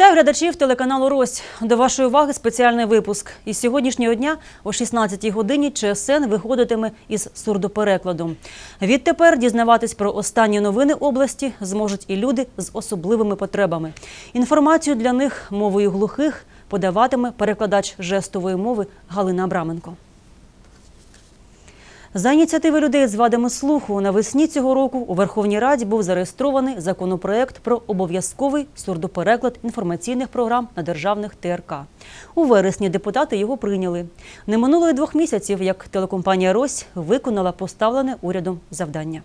Вітаю глядачів телеканалу Рось. До вашої уваги спеціальний випуск. Із сьогоднішнього дня о 16-й годині ЧСН виходитиме із сурдоперекладом. Відтепер дізнаватись про останні новини області зможуть і люди з особливими потребами. Інформацію для них мовою глухих подаватиме перекладач жестової мови Галина Абраменко. За ініціативи людей з вадами слуху навесні цього року у Верховній Раді був зареєстрований законопроект про обов'язковий сурдопереклад інформаційних програм на державних ТРК. У вересні депутати його прийняли. Не минуло й двох місяців, як телекомпанія Рось виконала поставлене урядом завдання.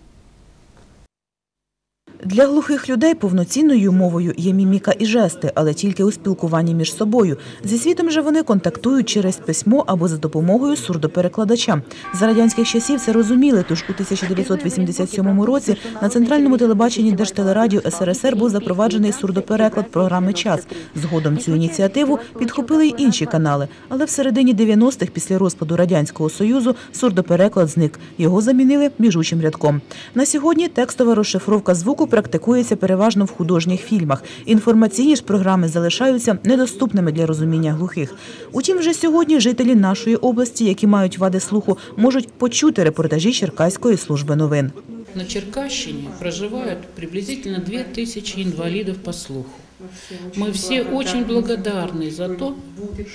Для глухих людей повноцінною мовою є міміка і жести, але тільки у спілкуванні між собою. Зі світом же вони контактують через письмо або за допомогою сурдоперекладача. За радянських часів це розуміли, тож у 1987 році на центральному телебаченні Держтелерадіо СРСР був запроваджений сурдопереклад програми Час. Згодом цю ініціативу підхопили й інші канали. Але в середині 90-х, після розпаду радянського союзу, сурдопереклад зник. Його замінили біжучим рядком. На сьогодні текстова розшифровка звуку практикується переважно в художніх фільмах. Інформаційні ж програми залишаються недоступними для розуміння глухих. Утім, вже сьогодні жителі нашої області, які мають вади слуху, можуть почути репортажі Черкаської служби новин. На Черкащине проживают приблизительно 2000 инвалидов по слуху. Мы все очень благодарны за то,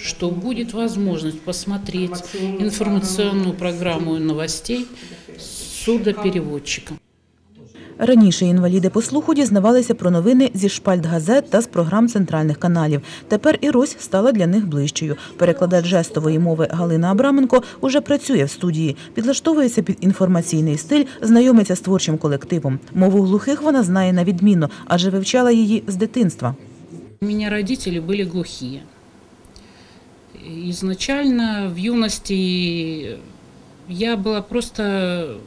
что будет возможность посмотреть информационную программу новостей с судопереводчиком. Раніше інваліди по слуху дізнавалися про новини зі шпальт газет та з програм центральних каналів. Тепер і Рось стала для них ближчою. Перекладач жестової мови Галина Абраменко уже працює в студії, підлаштовується під інформаційний стиль, знайомиться з творчим колективом. Мову глухих вона знає на відмінно, адже вивчала її з дитинства. У меня родители были глухие. Изначально в юности я была просто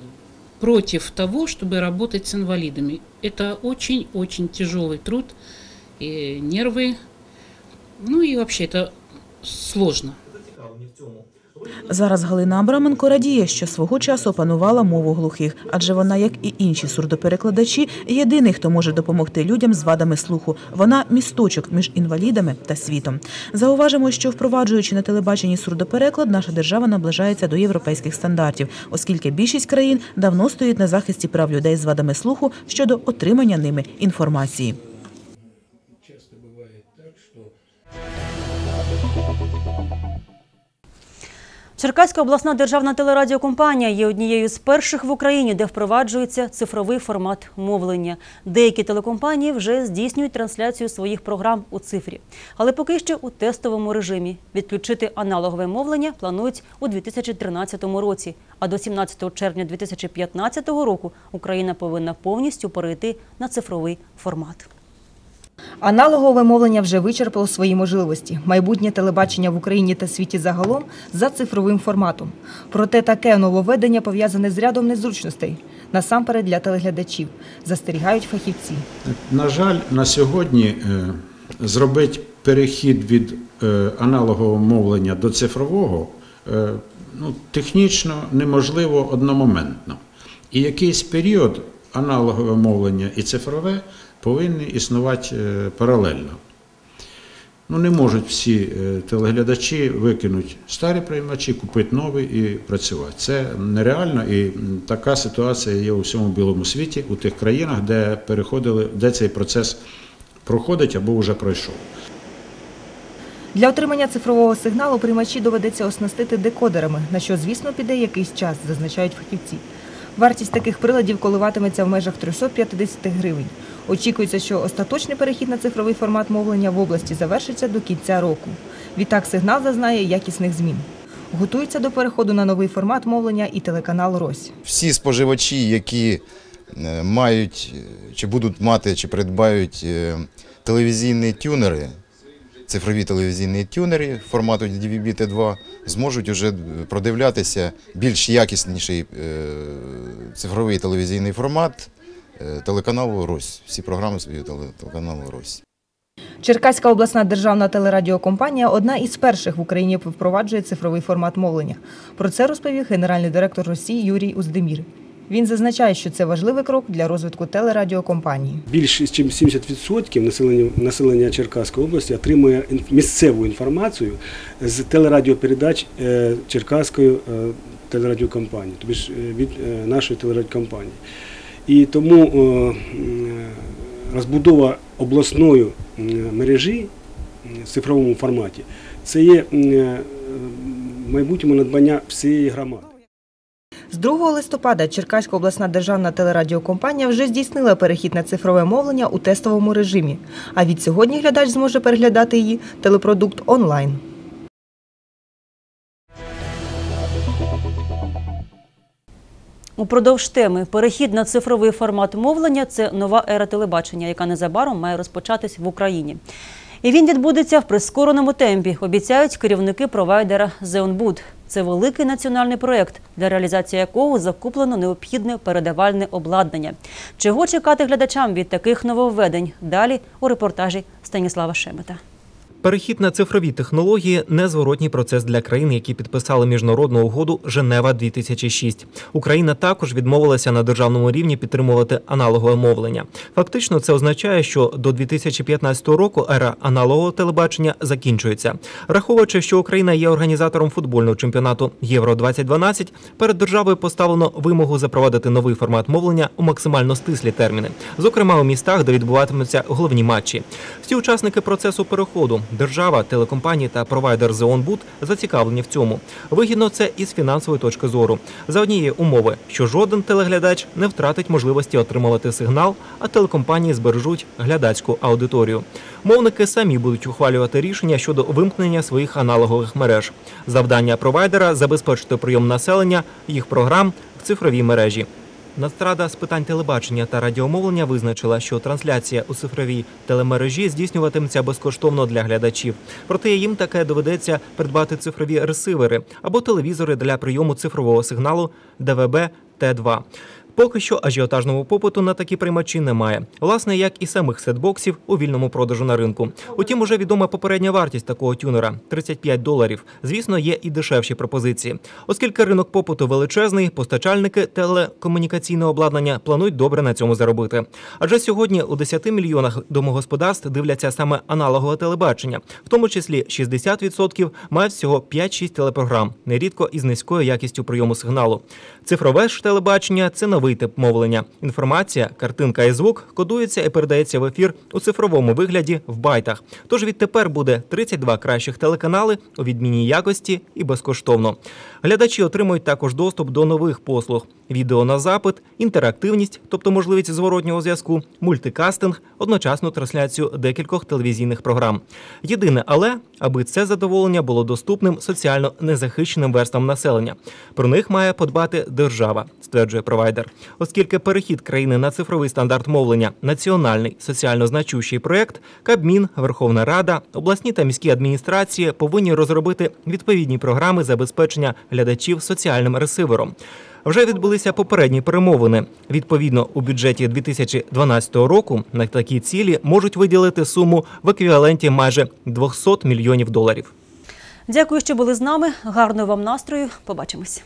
против того, чтобы работать с инвалидами. Это очень-очень тяжелый труд, и нервы, ну и вообще это сложно. Зараз Галина Абраменко радіє, що свого часу опанувала мову глухих, адже вона, як і інші сурдоперекладачі, єдиний, хто може допомогти людям з вадами слуху. Вона місточок між інвалідами та світом. Зауважимо, що впроваджуючи на телебаченні сурдопереклад, наша держава наближається до європейських стандартів, оскільки більшість країн давно стоїть на захисті прав людей з вадами слуху щодо отримання ними інформації. Черкаська обласна державна телерадіокомпанія є однією з перших в Україні, де впроваджується цифровий формат мовлення. Деякі телекомпанії вже здійснюють трансляцію своїх програм у цифрі, але поки що у тестовому режимі. Відключити аналогове мовлення планують у 2013 році. А до 17 червня 2015 року Україна повинна повністю перейти на цифровий формат. Аналогове мовлення вже вичерпало свої можливості. Майбутнє телебачення в Україні та світі загалом за цифровим форматом. Проте таке нововведення пов'язане з рядом незручностей, насамперед для телеглядачів, застерігають фахівці. На жаль, на сьогодні е, зробити перехід від е, аналогового мовлення до цифрового е, ну, технічно неможливо одномоментно. І якийсь період аналогове мовлення і цифрове повинні існувати е, паралельно. Ну, не можуть всі е, телеглядачі викинути старі приймачі, купити нові і працювати. Це нереально, і така ситуація є у всьому білому світі, у тих країнах, де переходили, де цей процес проходить або вже пройшов. Для отримання цифрового сигналу приймачі доведеться оснастити декодерами, на що, звісно, піде якийсь час, зазначають фахівці. Вартість таких приладів коливатиметься в межах 350 гривень. Очікується, що остаточний перехід на цифровий формат мовлення в області завершиться до кінця року. Відтак сигнал зазнає якісних змін. Готується до переходу на новий формат мовлення і телеканал Рось. всі споживачі, які е, мають чи будуть мати, чи придбають е, телевізійні тюнери, цифрові телевізійні тюнери формату DVB-T2, зможуть вже продивлятися більш якісніший е, цифровий телевізійний формат е, телеканалу Рось. Всі програми телеканалу Рось. Черкаська обласна державна телерадіокомпанія одна із перших в Україні впроваджує цифровий формат мовлення. Про це розповів генеральний директор Росії Юрій Уздемір. Він зазначає, що це важливий крок для розвитку телерадіокомпанії. Більш ніж 70% населення, населення Черкаської області отримує місцеву інформацію з телерадіопередач е, Черкаської е, телерадіокомпанії, тобто е, від нашої телерадіокомпанії. І тому розбудова обласної мережі в цифровому форматі це є майбутньому надбання всієї громади. З 2 листопада Черкаська обласна державна телерадіокомпанія вже здійснила перехід на цифрове мовлення у тестовому режимі. А від сьогодні глядач зможе переглядати її телепродукт онлайн. Упродовж теми перехід на цифровий формат мовлення це нова ера телебачення, яка незабаром має розпочатись в Україні. І він відбудеться в прискореному темпі, обіцяють керівники провайдера Зеонбуд. Це великий національний проєкт, для реалізації якого закуплено необхідне передавальне обладнання. Чого чекати глядачам від таких нововведень? Далі у репортажі Станіслава Шемета. Перехід на цифрові технології незворотній процес для країн, які підписали міжнародну угоду Женева 2006 Україна також відмовилася на державному рівні підтримувати аналогове мовлення. Фактично, це означає, що до 2015 року ера аналогового телебачення закінчується. Враховуючи, що Україна є організатором футбольного чемпіонату Євро 2012 перед державою поставлено вимогу запровадити новий формат мовлення у максимально стислі терміни, зокрема у містах, де відбуватимуться головні матчі. Всі учасники процесу переходу держава, телекомпанії та провайдер Зеонбуд зацікавлені в цьому. Вигідно це із фінансової точки зору. За однієї умови, що жоден телеглядач не втратить можливості отримувати сигнал, а телекомпанії збережуть глядацьку аудиторію. Мовники самі будуть ухвалювати рішення щодо вимкнення своїх аналогових мереж. Завдання провайдера забезпечити прийом населення їх програм в цифровій мережі. Нацрада з питань телебачення та радіомовлення визначила, що трансляція у цифровій телемережі здійснюватиметься безкоштовно для глядачів. Проте їм таке доведеться придбати цифрові ресивери або телевізори для прийому цифрового сигналу ДВБ Т2. Поки що ажіотажного попиту на такі приймачі немає, власне, як і самих сетбоксів у вільному продажу на ринку. Утім, уже відома попередня вартість такого тюнера 35 доларів. Звісно, є і дешевші пропозиції. Оскільки ринок попиту величезний, постачальники телекомунікаційного обладнання планують добре на цьому заробити. Адже сьогодні у 10 мільйонах домогосподарств дивляться саме аналогове телебачення, в тому числі 60% мають всього 5-6 телепрограм, нерідко із низькою якістю прийому сигналу. Цифрове ж це новий тип мовлення. Інформація, картинка і звук кодується і передається в ефір у цифровому вигляді в байтах. Тож відтепер буде 32 кращих телеканали у відмінній якості і безкоштовно. Глядачі отримують також доступ до нових послуг: відео на запит, інтерактивність, тобто можливість зворотнього зв'язку, мультикастинг, одночасну трансляцію декількох телевізійних програм. Єдине, але аби це задоволення було доступним соціально незахищеним верствам населення. Про них має подбати держава, стверджує провайдер. Оскільки перехід країни на цифровий стандарт мовлення національний соціально значущий проект, Кабмін, Верховна Рада, обласні та міські адміністрації повинні розробити відповідні програми забезпечення глядачів соціальним ресивером. Вже відбулися попередні перемовини. Відповідно, у бюджеті 2012 року на такі цілі можуть виділити суму в еквіваленті майже 200 мільйонів доларів. Дякую, що були з нами. Гарного вам настрою. Побачимось.